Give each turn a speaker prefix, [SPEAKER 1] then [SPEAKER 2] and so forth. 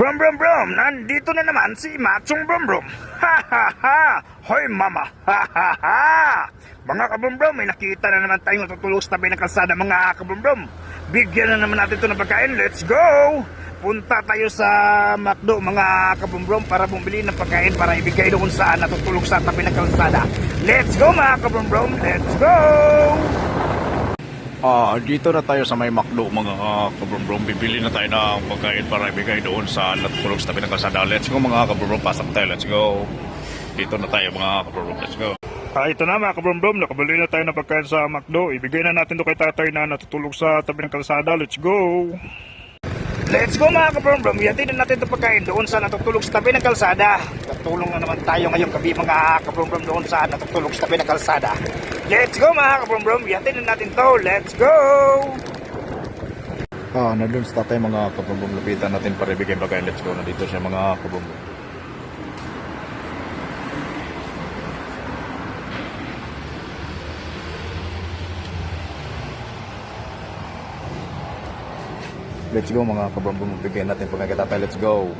[SPEAKER 1] Brum brum brum, nandito na naman si Machong Brum Brum. Ha ha ha! Hoy mama! Ha ha ha! Mga kabrum brum, may nakita na naman tayong natutulog sa tabi ng kalsada mga kabrum brum. Bigyan na naman natin ito ng pagkain. Let's go! Punta tayo sa McDo mga kabrum brum para bumili ng pagkain para ibigay doon sa natutulog sa tabi ng kalsada. Let's go mga kabrum brum! Let's go!
[SPEAKER 2] Ah, dito na tayo sa may McDo mga kabrum-brum. Bibili na tayo ng pagkain para ibigay doon sa natutulog sa tabi ng kalsada. Let's go mga kabrum-brum. Pasok tayo. Let's go. Dito na tayo mga kabrum-brum. Let's go.
[SPEAKER 1] Ah, ito na mga kabrum-brum, nakabili na tayo ng pagkain sa McDo. Ibigay na natin to kay tatay na natutulog sa tabi ng kalsada. Let's go! Let's go mga kabrum-brum, yatin na natin ito pagkain doon sa natutulog sa tabi ng kalsada. Katulong na naman tayo ngayong gabi mga kabrum-brum doon sa natutulog sa tabi ng kalsada. Let's go mga kabrum-brum, yatin na natin to. Let's go!
[SPEAKER 2] Ah, nandun sa tatay mga kabrum-brum. Lapitan natin para ibigay pagkain. Let's go. Nandito siya mga kabrum-brum. Let's go mga kabrum-brum. Bigyan natin pagkain kay tatay. Let's go.